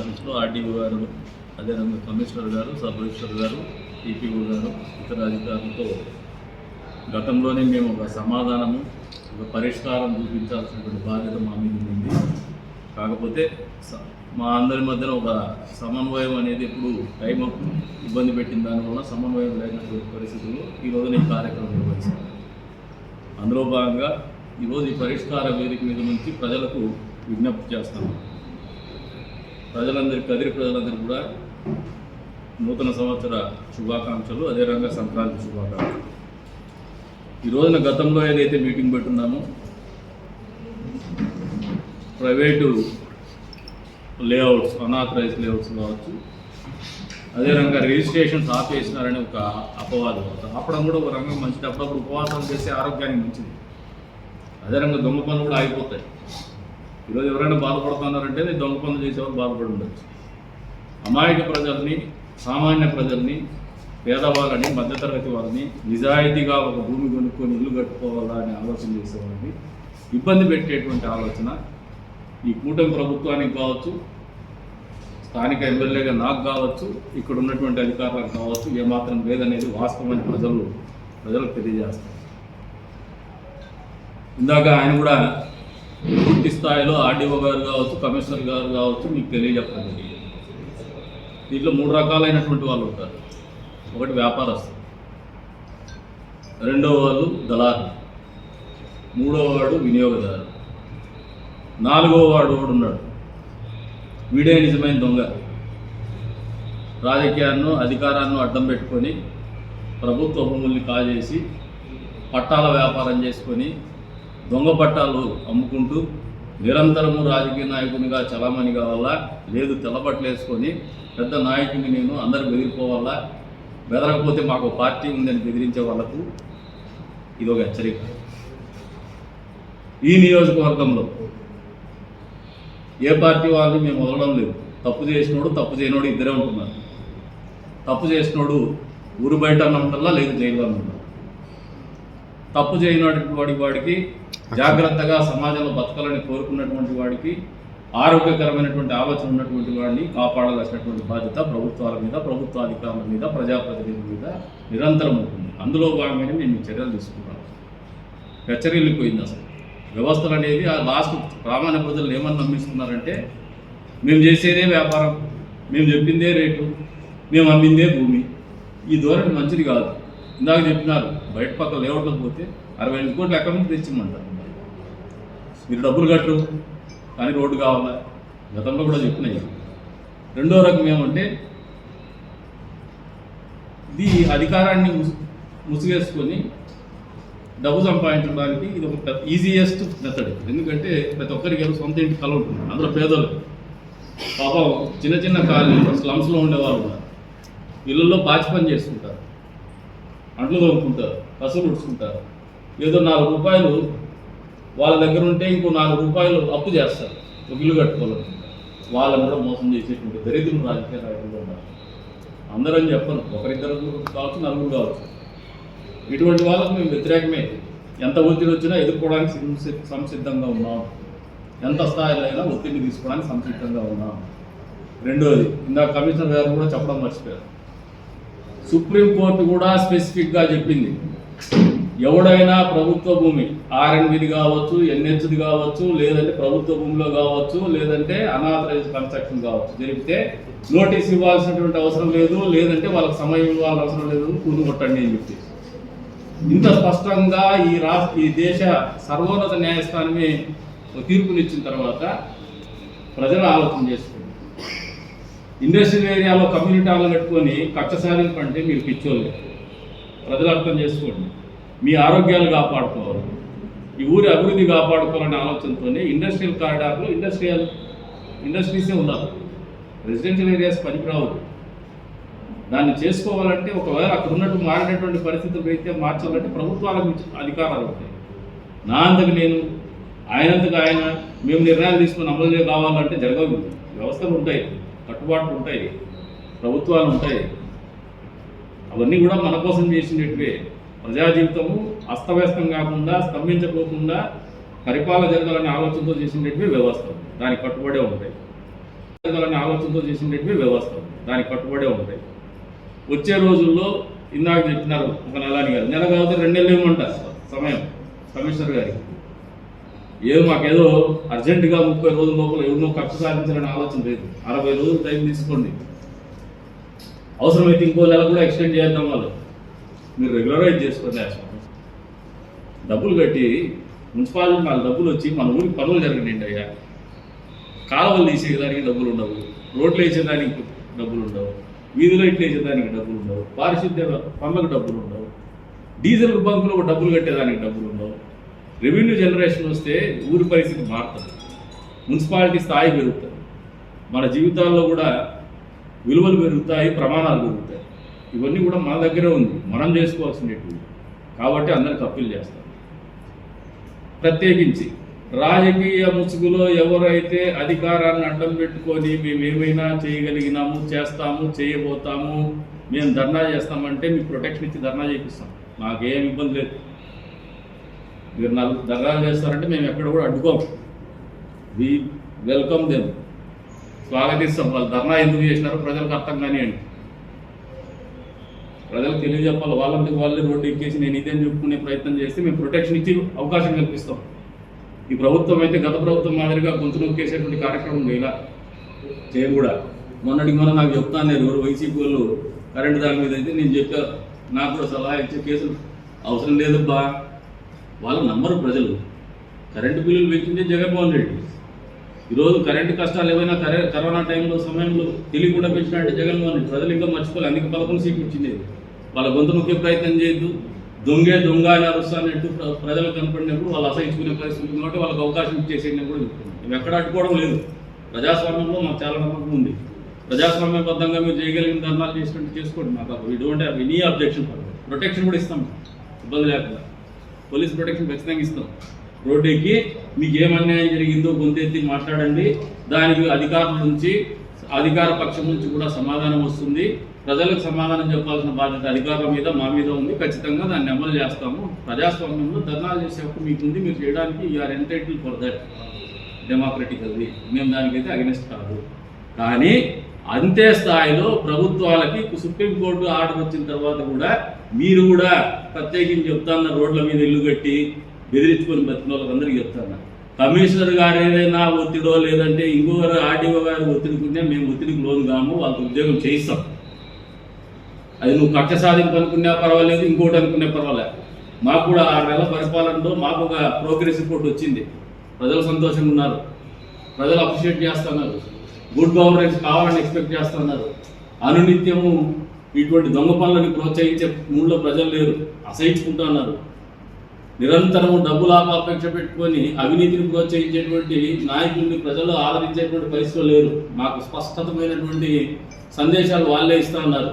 ఆఫీస్లో ఆర్డీఓ గారు అదేవిధంగా కమిషనర్ గారు సబ్ రిజిస్టర్ గారు టీపీఓ గారు ఇతర అధికారులతో గతంలోనే మేము ఒక సమాధానము ఒక పరిష్కారం చూపించాల్సినటువంటి బాధ్యత మా మీద ఉంది కాకపోతే స- మా అందరి మధ్యన ఒక సమన్వయం అనేది ఎప్పుడు టైం ఇబ్బంది పెట్టిన దానివల్ల సమన్వయం లేనటువంటి పరిస్థితుల్లో ఈరోజు నేను కార్యక్రమం నిర్వహిస్తాను అందులో భాగంగా ఈరోజు ఈ పరిష్కార వేదిక మీద నుంచి ప్రజలకు విజ్ఞప్తి చేస్తాను ప్రజలందరికీ కదిరి ప్రజలందరికీ కూడా నూతన సంవత్సర శుభాకాంక్షలు అదేవిధంగా సంక్రాంతి శుభాకాంక్షలు. ఈ రోజున గతంలో ఏదైతే మీటింగ్ పెట్టున్నామో ప్రైవేటు లేఅవుట్స్ అనాథరైజ్ లేఅవుట్స్ కావచ్చు అదేవిధంగా రిజిస్ట్రేషన్స్ ఆపేసినారని ఒక అపవాదం. ఆపడం కూడా ఒక రంగం మంచిది అప్పుడప్పుడు ఉపవాసం చేస్తే ఆరోగ్యానికి మంచిది. అదేవిధంగా దొంగ పనులు కూడా ఆగిపోతాయి. ఈరోజు ఎవరైనా బాధపడుతున్నారంటే దొంగ పనులు చేసేవారు బాధపడి ఉండొచ్చు. అమాయక ప్రజల్ని సామాన్య ప్రజల్ని పేదవాళ్ళని మధ్యతరగతి వాళ్ళని నిజాయితీగా ఒక భూమి కొనుక్కొని ఇల్లు కట్టుకోవాలా అని ఆలోచన చేసేవాళ్ళని ఇబ్బంది పెట్టేటువంటి ఆలోచన ఈ కూటమి ప్రభుత్వానికి కావచ్చు స్థానిక ఎమ్మెల్యేగా నాకు కావచ్చు ఇక్కడ ఉన్నటువంటి అధికారులకు కావచ్చు ఏమాత్రం లేదనేది వాస్తవమైన ప్రజలు ప్రజలకు తెలియజేస్తారు. ఇందాక ఆయన కూడా పూర్తి స్థాయిలో ఆర్డీఓ గారు కావచ్చు కమిషనర్ గారు కావచ్చు మీకు తెలియజెప్పడం. దీంట్లో మూడు రకాలైనటువంటి వాళ్ళు ఉంటారు. ఒకటి వ్యాపారస్తులు. రెండో వాళ్ళు దళారు మూడో వాడు వినియోగదారు నాలుగో వాడు ఒకడు ఉన్నాడు. వీడే నిజమైన దొంగ. రాజకీయాన్ని అధికారాన్ని అడ్డం పెట్టుకొని ప్రభుత్వ భూముల్ని కాజేసి పట్టాల వ్యాపారం చేసుకొని దొంగ పట్టాలు అమ్ముకుంటూ నిరంతరము రాజకీయ నాయకునిగా చలామణి కావాలా లేదు తెల్లబట్టలేసుకొని పెద్ద నాయకుని నేను అందరు బెదిరిపోవాలా? బెదరకపోతే మాకు పార్టీ ఉందని బెదిరించే వాళ్ళకు ఇది ఒక హెచ్చరిక. ఈ నియోజకవర్గంలో ఏ పార్టీ వాళ్ళని మేము వదలడం లేదు. తప్పు చేసినోడు తప్పు చేయనోడు ఇద్దరే ఉంటున్నారు. తప్పు చేసినోడు ఊరు బయట ఉండాలా లేదు జైల్లో ఉండాలి తప్పు చేయనటువంటి వాడి వాడికి జాగ్రత్తగా సమాజంలో బతకాలని కోరుకున్నటువంటి వాడికి ఆరోగ్యకరమైనటువంటి ఆలోచన ఉన్నటువంటి వాడిని కాపాడాల్సినటువంటి బాధ్యత ప్రభుత్వాల మీద ప్రభుత్వ అధికారుల మీద ప్రజాప్రతినిధుల మీద నిరంతరం ఉంటుంది. అందులో భాగంగానే మేము చర్యలు చర్యలు తీసుకున్నాం పోయింది అసలు. వ్యవస్థలు అనేది ఆ లాస్ట్ సామాన్య ప్రజలు ఏమని నమ్మిస్తున్నారంటే మేము చేసేదే వ్యాపారం మేము చెప్పిందే రేటు మేము అమ్మిందే భూమి. ఈ ధోరణి మంచిది కాదు. ఇందాక చెప్పినారు బయట పక్క లేఅవుట్లకు పోతే అరవై ఎనిమిది కోట్లు ఎక్కడి నుంచి తెచ్చిమంటారు మీరు డబ్బులు కట్టరు. కానీ రోడ్డు కావాలా? గతంలో కూడా చెప్పినాయి. రెండో రకం ఏమంటే ఇది అధికారాన్ని ముసుగేసుకొని డబ్బు సంపాదించడానికి ఇది ఒక ఈజియెస్ట్ మెథడ్ ఎందుకంటే ప్రతి ఒక్కరికి ఎవరు సొంత ఇంటి కళ ఉంటుంది. అందులో పేదలు పాపం చిన్న చిన్న కాలనీలో స్లమ్స్లో ఉండేవాళ్ళు ఉన్నారు ఇళ్ళల్లో పాచి పని చేసుకుంటారు అంట్లు తోముకుంటారు పసుపు ఉడుచుకుంటారు ఏదో నాలుగు రూపాయలు వాళ్ళ దగ్గర ఉంటే ఇంకో నాలుగు రూపాయలు అప్పు చేస్తారు. ఒక ఇల్లు కట్టుకోవాలనుకుంటారు వాళ్ళని కూడా మోసం చేసేటువంటి దరిద్రులు రాజకీయ నాయకులు ఉన్నారు. అందరం చెప్పను ఒకరిద్దరు కావచ్చు నలుగురు కావచ్చు. ఇటువంటి వాళ్ళకు మేము వ్యతిరేకమే. ఎంత ఒత్తిడి వచ్చినా ఎదుర్కోవడానికి సంసిద్ధంగా ఉన్నాం. ఎంత స్థాయిలో అయినా ఒత్తిడిని తీసుకోవడానికి సంసిద్ధంగా ఉన్నాం. రెండోది ఇందాక కమిషనర్ గారు కూడా చెప్పడం మర్చిపోయారు. సుప్రీంకోర్టు కూడా స్పెసిఫిక్గా చెప్పింది ఎవడైనా ప్రభుత్వ భూమి ఆర్ఎన్బిది కావచ్చు ఎన్హెచ్ది కావచ్చు లేదంటే ప్రభుత్వ భూమిలో కావచ్చు లేదంటే అనాథరైజ్ కన్స్ట్రక్షన్ కావచ్చు. జరిగితే నోటీస్ ఇవ్వాల్సినటువంటి అవసరం లేదు లేదంటే వాళ్ళకి సమయం ఇవ్వాల్సిన అవసరం లేదు కూను కొట్టండి అని చెప్పి ఇంత స్పష్టంగా ఈ రాష్ట్ర ఈ దేశ సర్వోన్నత న్యాయస్థానమే ఒక తీర్పునిచ్చిన తర్వాత ప్రజలు ఆలోచన చేసుకోండి ఇండస్ట్రియల్ ఏరియాలో కమ్యూనిటీ హాల్ కట్టుకొని కక్ష సాధింపు అంటే మీరు పిచ్చోళ్ళు. ప్రజలు అర్థం చేసుకోండి. మీ ఆరోగ్యాలు కాపాడుకోవాలి. ఈ ఊరి అభివృద్ధి కాపాడుకోవాలనే ఆలోచనతోనే ఇండస్ట్రియల్ కారిడార్లో ఇండస్ట్రియల్ ఇండస్ట్రీసే ఉన్నారు రెసిడెన్షియల్ ఏరియాస్ పనికిరావు. దాన్ని చేసుకోవాలంటే ఒకవేళ అక్కడ ఉన్నట్టు మారినటువంటి పరిస్థితులు అయితే మార్చాలంటే ప్రభుత్వాలకు అధికారాలు ఉంటాయి. నా అంతకు నేను ఆయనంతకు ఆయన మేము నిర్ణయాలు తీసుకుని అమలు కావాలంటే జరగదు వ్యవస్థలు ఉంటాయి కట్టుబాట్లు ఉంటాయి ప్రభుత్వాలు ఉంటాయి. అవన్నీ కూడా మన కోసం చేసినట్టువే. ప్రజా జీవితము అస్తవ్యస్తం కాకుండా స్తంభించకోకుండా పరిపాలన జరగాలనే ఆలోచనతో చేసినటువంటి వ్యవస్థ. దానికి కట్టుబడే ఉంటాయి. జరగాలనే ఆలోచనతో చేసినటువంటి వ్యవస్థ. దానికి కట్టుబడే ఉంటాయి. వచ్చే రోజుల్లో ఇందాక చెప్పినారు ఒక నెల గారు. నెల కాకపోతే రెండు నెలలు ఇవ్వమంటారు సమయం. కమిషనర్ గారికి. ఏదో మాకేదో అర్జెంటుగా ముప్పై రోజుల లోపల ఎవరినో ఖర్చు సాధించాలని ఆలోచన లేదు. అరవై రోజులు టైం తీసుకోండి. అవసరమైతే ఇంకో నెల కూడా ఎక్స్టెండ్ చేద్దాం వాళ్ళు. మీరు రెగ్యులరైజ్ చేసుకోండి డబ్బులు కట్టి మున్సిపాలిటీ వాళ్ళ డబ్బులు వచ్చి మన ఊరికి పనులు జరగండి అయ్యా. కాలువలు తీసేదానికి డబ్బులు ఉండవు. రోడ్లు వేసేదానికి డబ్బులు ఉండవు. వీధి లైట్లు వేసేదానికి డబ్బులు ఉండవు. పారిశుద్ధ్య పనులకు డబ్బులు ఉండవు. డీజిల్ బంకులకు డబ్బులు కట్టేదానికి డబ్బులు ఉండవు. రెవెన్యూ జనరేషన్ వస్తే ఊరి పరిస్థితి మారుతుంది. మున్సిపాలిటీ స్థాయి పెరుగుతుంది. మన జీవితాల్లో కూడా విలువలు పెరుగుతాయి ప్రమాణాలు పెరుగుతాయి. ఇవన్నీ కూడా మన దగ్గరే ఉంది. మనం చేసుకోవాల్సినవి. కాబట్టి అందరికి అప్పీల్ చేస్తాం ప్రత్యేకించి రాజకీయ ముసుగులో ఎవరైతే అధికారాన్ని అడ్డం పెట్టుకొని మేము ఏమైనా చేయగలిగినాము చేస్తాము చేయబోతాము మేము ధర్నా చేస్తామంటే మీకు ప్రొటెక్షన్ ఇచ్చి ధర్నా చేపిస్తాం. మాకేం ఇబ్బంది లేదు. మీరు నలుగు ధర్నా చేస్తారంటే మేము ఎక్కడ కూడా అడ్డుకోము. We welcome them స్వాగతిస్తాం. వాళ్ళు ధర్నా ఎందుకు చేసినారో ప్రజలకు అర్థం కానివ్వండి. ప్రజలకు తెలియజెప్పాలి. వాళ్ళంతకు వాళ్ళే రోడ్డు ఎక్కేసి నేను ఇదేం చెప్పుకునే ప్రయత్నం చేస్తే మేము ప్రొటెక్షన్ ఇచ్చి అవకాశం కల్పిస్తాం. ఈ ప్రభుత్వం అయితే గత ప్రభుత్వం మాదిరిగా గొంతు నొక్కేసేటువంటి కార్యక్రమం ఇలా చేయం కూడా. మొన్నటికి మొన్న నాకు చెప్తాను ఎవరు వైసీపీ వాళ్ళు కరెంటు దాని మీద అయితే నేను చెప్పా. నాకు కూడా సలహా ఇచ్చే కేసులు అవసరం లేదబ్బా. వాళ్ళ నమ్మరు ప్రజలు. కరెంటు బిల్లులు పెంచిందే జగన్మోహన్ రెడ్డి. ఈరోజు కరెంటు కష్టాలు ఏమైనా కరే కరోనా టైంలో సమయంలో తెలియకుండా పెంచినట్టు జగన్మోహన్ రెడ్డి ప్రజలు ఇంకా మర్చిపోలే. అందుకే పదకొండు సీట్లు ఇచ్చింది. వాళ్ళ గొంతు నొక్కే ప్రయత్నం చేయొద్దు. దొంగే దొంగ అని అరుస్తానట్టు ప్ర- ప్రజలకు కనపడినప్పుడు వాళ్ళు అసహించుకునే పరిస్థితి ఉంది కాబట్టి వాళ్ళకి అవకాశం ఇచ్చేసేయండి కూడా చెప్తున్నాం మేము ఎక్కడ అడ్డుకోవడం లేదు. ప్రజాస్వామ్యంలో మాకు చాలా నమ్మకం ఉంది. ప్రజాస్వామ్యబద్ధంగా మీరు చేయగలిగిన ధర్నాలు చేసినట్టు చేసుకోండి. మాకు ఇటువంటి don't have any objection protection కూడా ఇస్తాం. ఇబ్బంది లేకుండా. పోలీస్ ప్రొటెక్షన్ ఖచ్చితంగా ఇస్తాం. రోడ్డు ఎక్కి మీకు ఏం అన్యాయం జరిగిందో గొంతెత్తి మాట్లాడండి. దానికి అధికారుల నుంచి అధికార పక్షం నుంచి కూడా సమాధానం వస్తుంది. ప్రజలకు సమాధానం చెప్పాల్సిన బాధ్యత అధికారుల మీద మా మీద ఉంది. ఖచ్చితంగా దాన్ని అమలు చేస్తాము. ప్రజాస్వామ్యంలో ధర్నాలు చేసే హక్కు మీకు ఉంది మీరు చేయడానికి you are entitle for that democratically మేము దానికైతే అగెనిస్ట్ కాదు. కానీ అంతే స్థాయిలో ప్రభుత్వాలకి సుప్రీంకోర్టు ఆర్డర్ వచ్చిన తర్వాత కూడా మీరు కూడా ప్రత్యేకించి చెప్తాన్న రోడ్ల మీద ఇల్లు కట్టి బెదిరించుకొని బతికిన వాళ్ళందరికీ చెప్తాను. కమిషనర్ గారు ఏదైనా ఒత్తిడో లేదంటే ఇంకొకరు ఆర్డీఓ గారు ఒత్తిడికుంటే మేము ఒత్తిడికి లోన్ కాము వాళ్ళకి ఉద్యోగం చేయిస్తాం. అది నువ్వు కక్ష సాధింపు అనుకున్నా పర్వాలేదు ఇంకోటి అనుకున్నా పర్వాలేదు. మాకు కూడా ఆరు నెలల పరిపాలనలో మాకు ఒక ప్రోగ్రెస్ రిపోర్ట్ వచ్చింది. ప్రజలు సంతోషంగా ఉన్నారు. ప్రజలు అప్రిషియేట్ చేస్తున్నారు. గుడ్ గవర్నెన్స్ కావాలని ఎక్స్పెక్ట్ చేస్తున్నారు. అనునిత్యము ఇటువంటి దొంగ పనులను ప్రోత్సహించే మూడులో ప్రజలు లేరు. అసహించుకుంటున్నారు నిరంతరము డబ్బులు అపేక్ష పెట్టుకొని అవినీతిని ప్రోత్సహించేటువంటి నాయకుల్ని ప్రజలు ఆదరించేటువంటి పరిస్థితులు లేరు. మాకు స్పష్టతమైనటువంటి సందేశాలు వాళ్ళే ఇస్తా ఉన్నారు.